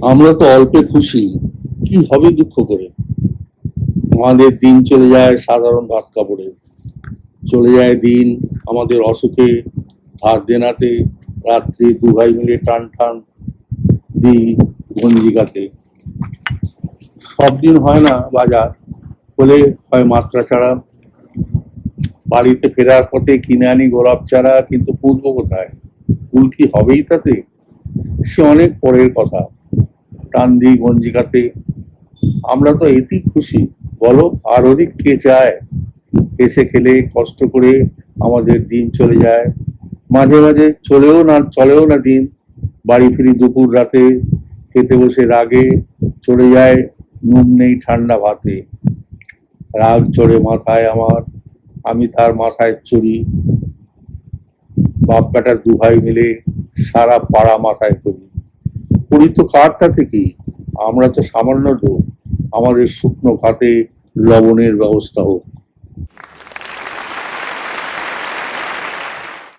আমরা তো অল্পে খুশি। কি হবে দুঃখ করে? আমাদের দিন চলে যায় সাধারণ ভাত কাপড়ে। চলে যায় দিন আমাদের অসুখে ধার দেনাতে, রাত্রি দু ভাই মিলে টান টান দিই গঞ্জিকাতে। সব দিন হয় না বাজার হলে হয় মাত্রা ছাড়া। বাড়িতে ফেরার পথে কিনে আনি গোলাপ চারা, কিন্তু পুঁতবো কোথায়? ফুল কি হবেই তাতে? সে অনেক পরের কথা। টান দিই গঞ্জিকাতে আমরা তো এতেই খুশি। বলো, আর অধিক কে চায় এসে খেলে, কষ্ট করে আমাদের দিন চলে যায়। মাঝে মাঝে চলেও না চলেও না দিন। বাড়ি ফিরি দুপুর রাতে, খেতে বসে রাগে, চলে যায় নুন নেই ঠান্ডা ভাতে। রাগ চড়ে মাথায় আমার, আমি তার মাথায় চড়ি বাপ বেটার দু ভাই মিলে সারা পাড়া মাথায় করি। করি তো থেকে আমরা তো সামান্য লোক। আমাদের শুকনো ভাতে লবণের ব্যবস্থা হোক।